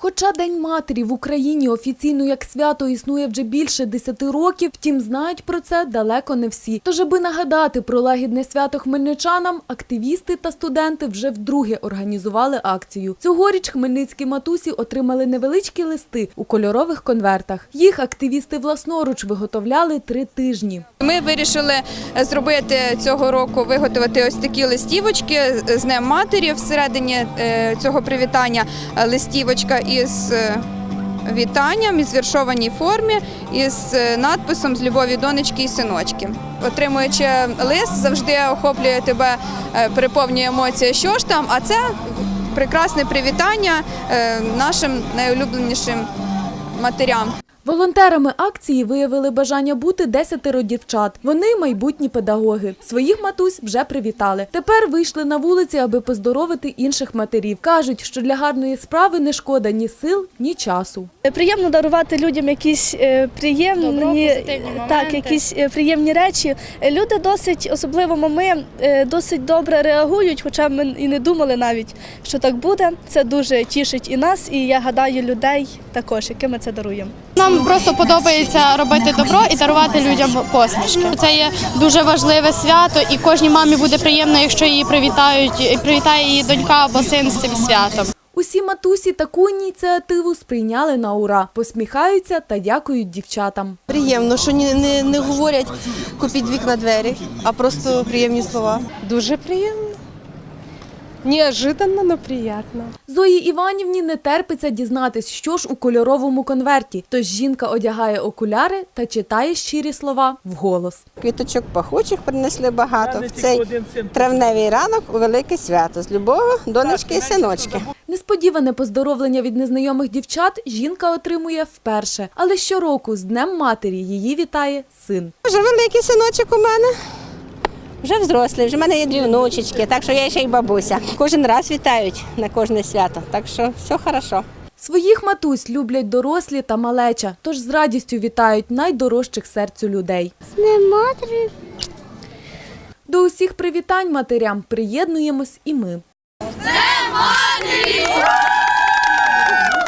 Хоча День матері в Україні офіційно як свято існує вже більше 10 років, втім знають про це далеко не всі. Тож, аби нагадати про лагідне свято хмельничанам, активісти та студенти вже вдруге організували акцію. Цьогоріч хмельницькі матусі отримали невеличкі листи у кольорових конвертах. Їх активісти власноруч виготовляли три тижні. Ми вирішили зробити цього року, виготовити ось такі листівочки з Днем матері. Всередині е, цього привітання е, листівочка із е, вітанням, із віршованій формі, із е, надписом з любові донечки і синочки. Отримуючи лист, завжди охоплює тебе, е, переповнює емоція, що ж там, а це прекрасне привітання нашим найулюбленішим матерям. Волонтерами акції виявили бажання бути десятеро дівчат. Вони майбутні педагоги. Своїх матусь вже привітали. Тепер вийшли на вулиці, аби поздоровити інших матерів. Кажуть, що для гарної справи не шкода ні сил, ні часу. Приємно дарувати людям якісь е, приємні, Добро, так, якісь е, приємні речі. Люди досить, особливо мами, е, досить добре реагують, хоча ми і не думали навіть, що так буде. Це дуже тішить і нас, і я гадаю, людей також, яким ми це даруємо. Нам просто подобається робити добро і дарувати людям посмішки. Це є дуже важливе свято, і кожній мамі буде приємно, якщо її привітають, привітає її донька або син з цим святом. Усі матусі таку ініціативу сприйняли на ура, посміхаються та дякують дівчатам. Приємно, що не, не, не говорять купіть вікна двері, а просто приємні слова. Дуже приємно. Неожиданно, но приятно. Зої Іванівні не терпиться дізнатись, що ж у кольоровому конверті. Тож жінка одягає окуляри та читає щирі слова вголос. Квіточок пахучих принесли багато в цей травневий ранок у велике свято. З любов'ю, донечки і синочки. Несподіване поздоровлення від незнайомих дівчат жінка отримує вперше, але щороку з Днем матері її вітає син. Вже великий синочок у мене. Вже взрослий, вже в мене є дві внучечки, так що я ще й бабуся. Кожен раз вітають на кожне свято, так що все хорошо. Своїх матусь люблять дорослі та малеча, тож з радістю вітають найдорожчих серцю людей. До усіх привітань матерям приєднуємось і ми. З матері!